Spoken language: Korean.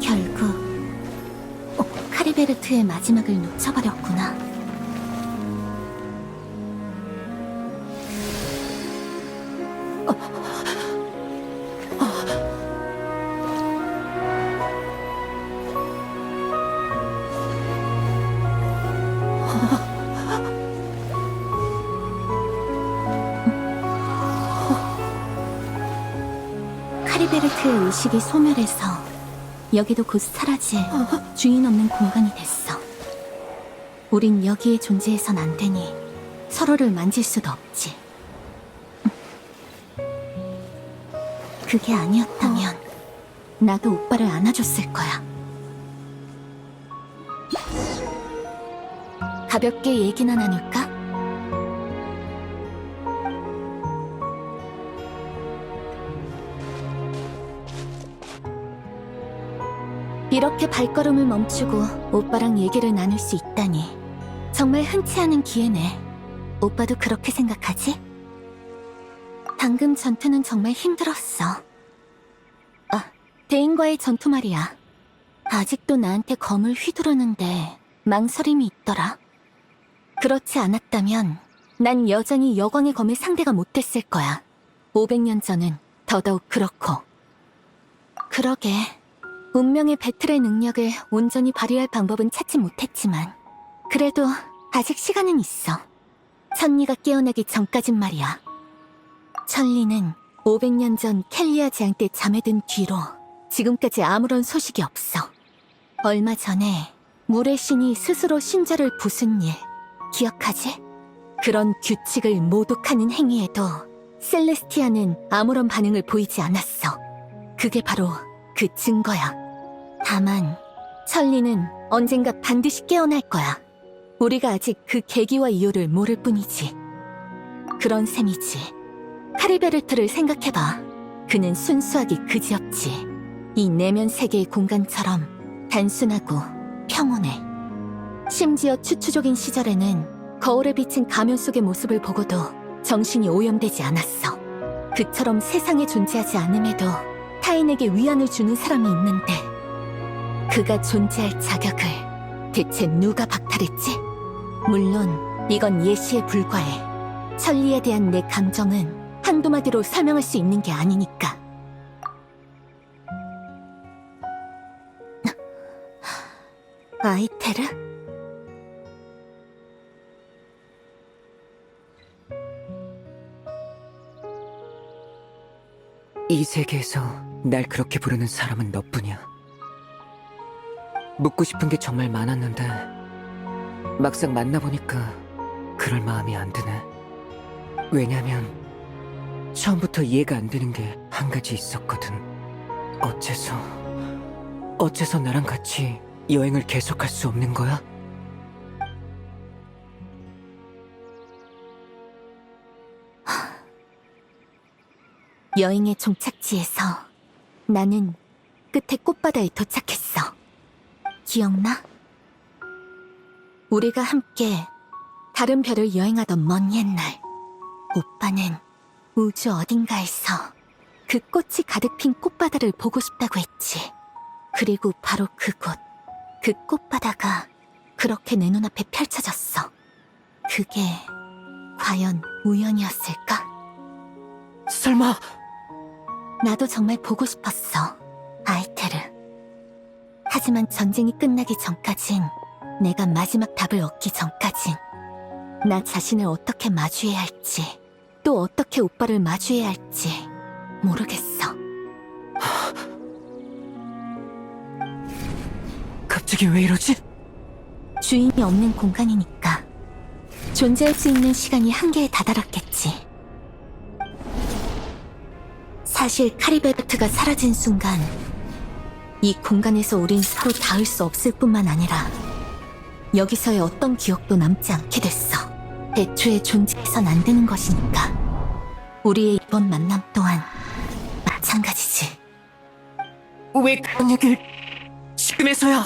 결국 어, 카리베르트의 마지막을 놓쳐버렸구나. 카리베르트의 의식이 소멸해서 여기도 곧 사라질 주인 없는 공간이 됐어. 우린 여기에 존재해선 안 되니 서로를 만질 수도 없지. 그게 아니었다면 나도 오빠를 안아줬을 거야. 가볍게 얘기나 나눌까? 이렇게 발걸음을 멈추고 오빠랑 얘기를 나눌 수 있다니 정말 흔치 않은 기회네. 오빠도 그렇게 생각하지? 방금 전투는 정말 힘들었어. 아, 대인과의 전투 말이야. 아직도 나한테 검을 휘두르는데 망설임이 있더라. 그렇지 않았다면 난 여전히 여광의 검의 상대가 못 됐을 거야. 500년 전은 더더욱 그렇고. 그러게. 운명의 배틀의 능력을 온전히 발휘할 방법은 찾지 못했지만 그래도 아직 시간은 있어. 천리가 깨어나기 전까진 말이야. 천리는 500년 전 켈리아 재앙 때 잠에 든 뒤로 지금까지 아무런 소식이 없어. 얼마 전에 물의 신이 스스로 신자를 부순 일 기억하지? 그런 규칙을 모독하는 행위에도 셀레스티아는 아무런 반응을 보이지 않았어. 그게 바로 그 증거야. 다만 천리는 언젠가 반드시 깨어날 거야. 우리가 아직 그 계기와 이유를 모를 뿐이지. 그런 셈이지. 카리베르트를 생각해봐. 그는 순수하기 그지없지. 이 내면 세계의 공간처럼 단순하고 평온해. 심지어 추추족인 시절에는 거울에 비친 가면 속의 모습을 보고도 정신이 오염되지 않았어. 그처럼 세상에 존재하지 않음에도 타인에게 위안을 주는 사람이 있는데 그가 존재할 자격을 대체 누가 박탈했지? 물론 이건 예시에 불과해. 천리에 대한 내 감정은 한두 마디로 설명할 수 있는 게 아니니까. 아이테르? 이 세계에서 날 그렇게 부르는 사람은 너뿐이야. 묻고 싶은 게 정말 많았는데 막상 만나보니까 그럴 마음이 안 드네. 왜냐면 처음부터 이해가 안 되는 게 한 가지 있었거든. 어째서 어째서 나랑 같이 여행을 계속할 수 없는 거야? 여행의 종착지에서 나는 끝에 꽃바다에 도착했어. 기억나? 우리가 함께 다른 별을 여행하던 먼 옛날, 오빠는 우주 어딘가에서 그 꽃이 가득 핀 꽃바다를 보고 싶다고 했지. 그리고 바로 그곳, 그 꽃바다가 그렇게 내 눈앞에 펼쳐졌어. 그게 과연 우연이었을까? 설마 나도 정말 보고 싶었어, 아이테르. 하지만 전쟁이 끝나기 전까진, 내가 마지막 답을 얻기 전까진, 나 자신을 어떻게 마주해야 할지, 또 어떻게 오빠를 마주해야 할지, 모르겠어. 갑자기 왜 이러지? 주인이 없는 공간이니까, 존재할 수 있는 시간이 한계에 다다랐겠지. 사실 카리베르트가 사라진 순간 이 공간에서 우린 서로 닿을 수 없을 뿐만 아니라 여기서의 어떤 기억도 남지 않게 됐어. 애초에 존재해선 안 되는 것이니까. 우리의 이번 만남 또한 마찬가지지. 왜 그런 얘기를 지금에서야?